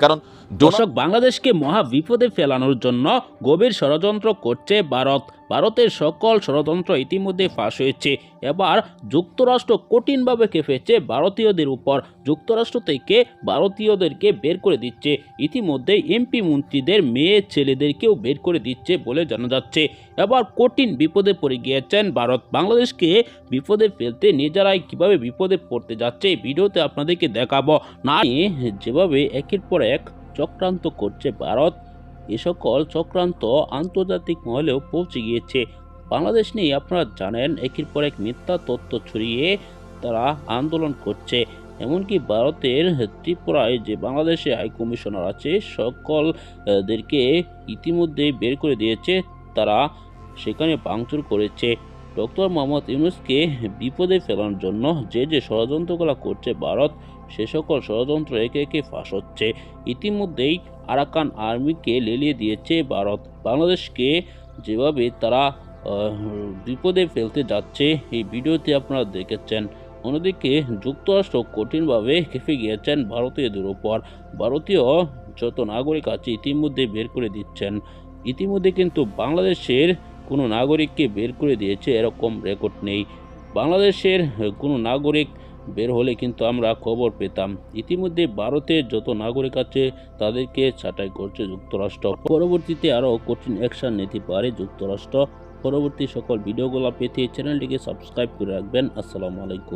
কারণ দর্শক বাংলাদেশকে মহা বিপদে ফেলানোর জন্য গভীর ষড়যন্ত্র করছে ভারত। ভারতের সকল ষড়যন্ত্র ইতিমধ্যে ফাঁস হয়েছে। এবার যুক্তরাষ্ট্র কঠিনভাবে খেপেছে ভারতীয়দের উপর। যুক্তরাষ্ট্র থেকে ভারতীয়দেরকে বের করে দিচ্ছে। ইতিমধ্যে এমপি মন্ত্রীদের মেয়ে ছেলেদেরকেও বের করে দিচ্ছে বলে জানা যাচ্ছে। এবার কঠিন বিপদে পড়ে গিয়েছেন ভারত। বাংলাদেশকে বিপদে ফেলতে নিজেরাই কীভাবে বিপদে পড়তে যাচ্ছে ভিডিওতে আপনাদেরকে দেখাবো। না যেভাবে একের পর এক চক্রান্ত করছে ভারত। এ সকল চক্রান্ত আন্তর্জাতিক মহলেও পৌঁছে গিয়েছে। বাংলাদেশ নিয়ে আপনারা জানেন, একের পর এক মিথ্যা তথ্য ছড়িয়ে তারা আন্দোলন করছে। এমনকি ভারতের ত্রিপুরায় যে বাংলাদেশে হাই কমিশনার আছে, সকলদেরকে ইতিমধ্যে বের করে দিয়েছে। তারা সেখানে ভাঙচুর করেছে। ডক্টর মোহাম্মদ ইউনুসকে বিপদে ফেলানোর জন্য যে যে ষড়যন্ত্রগুলো করছে ভারত, সে সকল ষড়যন্ত্র একে একে ফাঁস হচ্ছে। ইতিমধ্যেই আরাকান আর্মিকে লেলিয়ে দিয়েছে ভারত। বাংলাদেশকে যেভাবে তারা বিপদে ফেলতে যাচ্ছে, এই ভিডিওতে আপনারা দেখেছেন। অন্যদিকে যুক্তরাষ্ট্র কঠিনভাবে খেপে গিয়েছেন ভারতীয়দের উপর। ভারতীয় যত নাগরিক আছে, ইতিমধ্যে বের করে দিচ্ছেন। ইতিমধ্যে কিন্তু বাংলাদেশের কোনো নাগরিককে বের করে দিয়েছে, এরকম রেকর্ড নেই। বাংলাদেশের কোনো নাগরিক বের হলে কিন্তু আমরা খবর পেতাম। ইতিমধ্যে ভারতের যত নাগরিক আছে, তাদেরকে ছাঁটাই করছে যুক্তরাষ্ট্র। পরবর্তীতে আরও কঠিন অ্যাকশন নিতে পারে যুক্তরাষ্ট্র। পরবর্তী সকল ভিডিওগুলো পেতে চ্যানেলটিকে সাবস্ক্রাইব করে রাখবেন। আসসালামু আলাইকুম।